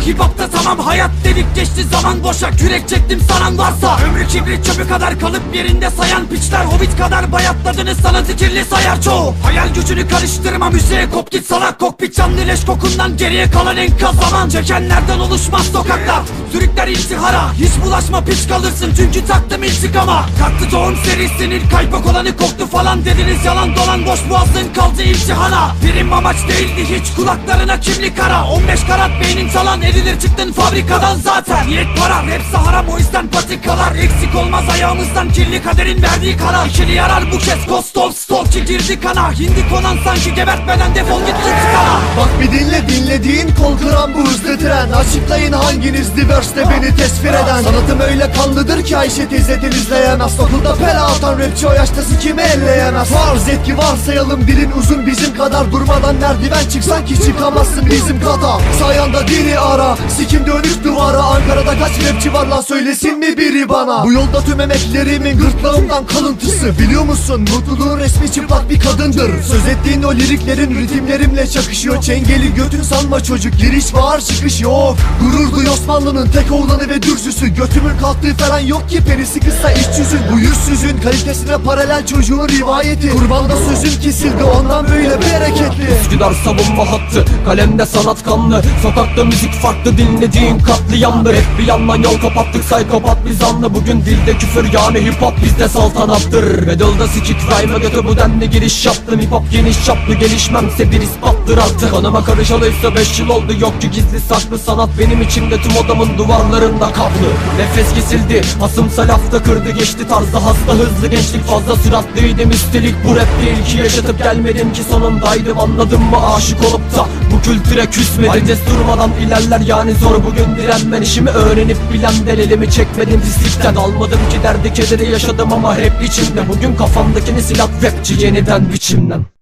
힙합 다 Tamam hayat dedik geçti zaman boşa. Kürek çektim sanan varsa. Ömrü kibrit çöpü kadar kalıp yerinde sayan piçler. Hobbit kadar bayatladınız sana zikirli sayar çoğu. Hayal gücünü karıştırma müziğe kop git salak. Kokpit canlı leş kokundan geriye kalan enkaz zaman. Çekenlerden oluşmaz sokaklar. Sürükler intihara. Hiç bulaşma piç kalırsın. Çünkü taktım intikama. Kalktı tohum serisinin kaypak olanı koktu falan Dediniz. Yalan dolan boş boğazın kaldı imtihana. Birim amaç değildi hiç kulaklarına kimlik ara. 15 karat beynin talan edilir çıktın fabrikadan zaten. Niyet para rap haram. O yüzden patikalar Eksik olmaz. Ayağımızdan kirli kaderin verdiği karar. İkili yarar bu kez. Kostol stolçi girdi kana. Hindi konan sanki gebertmeden defol git kana. Bak bir dinle dinlediğin kol kıran bu hızlı tren. Açıklayın hanginiz diverste beni tesvir eden. Sanatım öyle kanlıdır ki Ayşe teyze temizleyemez Okulda pela atan rapçi o yaştası kimi elleyemez. Farz et ki varsayalım dilin uzun bizim kadar Durmadan merdiven çıksan ki çıkamazsın bizim kata. Sayanda dili ara sikim dönüş duvara Ankara'da kaç rapçi var lan söylesin mi biri bana? Bu yolda tüm emeklerimin gırtlağımdan kalıntısı. Biliyor musun mutluluğun resmi çıplak bir kadındır. Söz ettiğin o liriklerin ritimlerimle çakışıyor. Çengeli götün sanma çocuk giriş var çıkış yok. Gurur duy Osmanlı'nın tek oğlanı ve dürsüsü. Götümün kalktığı falan yok ki. Perisi kısa iç yüzün Bu yüzsüzün kalitesine paralel çocuğun rivayeti. Kurbanda sözün kesildi ondan böyle bereketli. Üsküdar savunma hattı Kalemde sanat kanlı. Sokakta müzik farklı dinlediğin katliamdı Hep bir yandan yol kapattık saykopat biz anlı Bugün dilde küfür yani hip hop bizde saltanattır. Medalda sikik rhyme'a götü bu denli giriş yaptım. Hip hop geniş çaplı gelişmemse bir ispattır artık. Kanıma karışalıysa 5 yıl oldu yok ki gizli saklı Sanat benim içimde tüm odamın duvarlarında kaplı. Nefes kesildi hasımsa lafta kırdı geçti tarzda hasta hızlı gençlik fazla süratliydim üstelik bu rap değil ki yaşatıp gelmedim ki sonundaydım. Anladın mı? Aşık olup da bu kültüre küsmedim. Vites durmadan ilerler yani zor bugün direnmen işimi öğrenip bilen elimi çekmedim pislikten Almadım ki derdi kederi yaşadım ama hep içimde. Bugün kafamdakini silah rapçi yeniden biçimden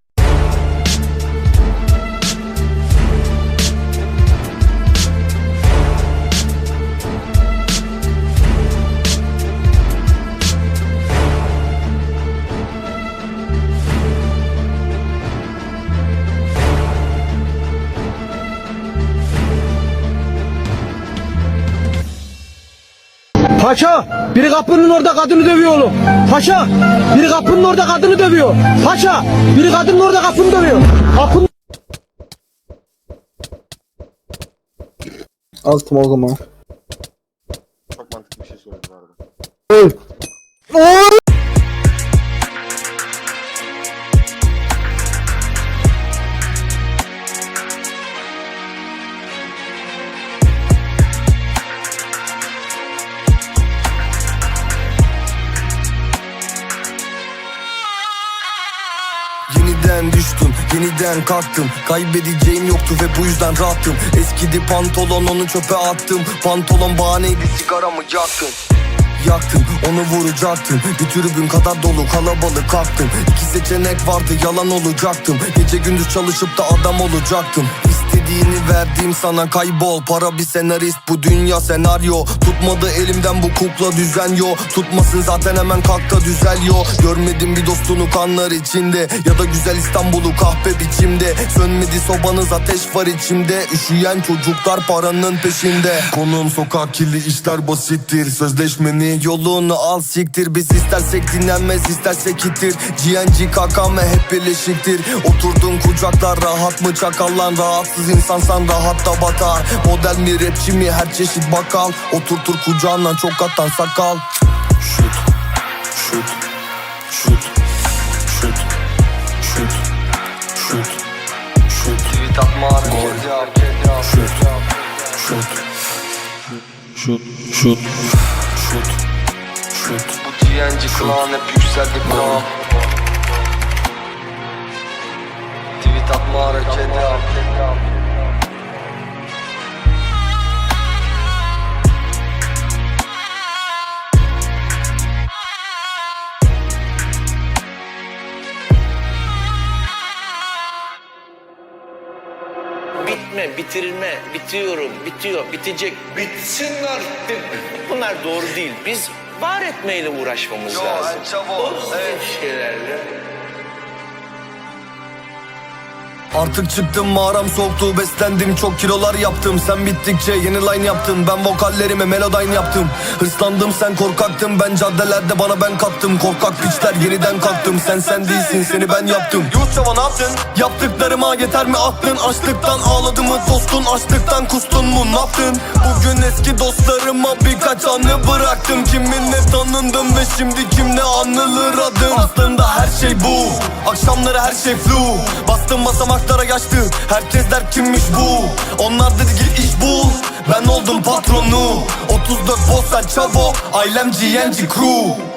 Paşa, biri kapının orada kadını dövüyor oğlum. Paşa, biri kapının orada kadını dövüyor. Paşa, biri kadının orada kapını dövüyor. Kapının Altım o zaman. Yeniden düştüm, yeniden kalktım. Kaybedeceğim yoktu ve bu yüzden rahattım Eskidi pantolon onu çöpe attım. Pantolon bahaneydi sigaramı yaktım. Yaktım onu vuracaktım. Bir tribün kadar dolu kalabalık kalktım. İki seçenek vardı yalan olacaktım. Gece gündüz çalışıp da adam olacaktım İstediğini verdiğim sana. Kaybol Para bir senarist. Bu dünya senaryo. Tutmadı elimden bu kukla düzen yo. Tutmasın zaten hemen kalk da düzel yo. Görmedim bir dostunu kanlar içinde. Ya da güzel İstanbul'u kahpe biçimde. Sönmedi sobanız ateş var içimde. Üşüyen çocuklar paranın peşinde. Konum sokak kirli işler basittir. Sözleşmenin yolunu al siktir. Biz istersek dinlenmez istersek ittir. GNG ve hep birleşiktir. Oturdun kucaklar rahat mı çakallan Rahatsız insansan rahat da batar Model mi rapçi mi her çeşit bakal. Oturtur kucağından çok atan sakal. Şut Şut Şut Şut Şut Şut Şut. Tweet atma hareket yap Şut Şut Şut Şut Şut Şut. Bu GNG klan hep yükseldi bro Hareket yap Bitme, bitirilme, bitiyorum, bitiyor, bitecek, bitsin artık. Bunlar doğru değil. Biz var etmeyle uğraşmamız Yo, lazım. çabuk, O evet. şeylerle Artık çıktım mağaram soğuktu beslendim çok kilolar yaptım. Sen bittikçe yeni line yaptım ben vokallerime melodyne yaptım. Hırslandım sen korkaktın ben caddelerde bana ben kaptım Korkak piçler yeniden kalktım sen sen değilsin seni ben yaptım. Çava ne yaptın? Yaptıklarıma yeter mi aklın? Açlıktan ağladı mı dostun? Açlıktan kustun mu? Ne yaptın? Bugün eski dostlarıma birkaç anı bıraktım. Kiminle tanındım ve şimdi kimle anılır adın? Aslında her şey bu. Akşamları her şey flu. Bastım basamaklara yaşlı Herkes der kimmiş bu? Onlar dedi git iş bul Ben oldum patronu 34 boss sen çavo Ailem GNG crew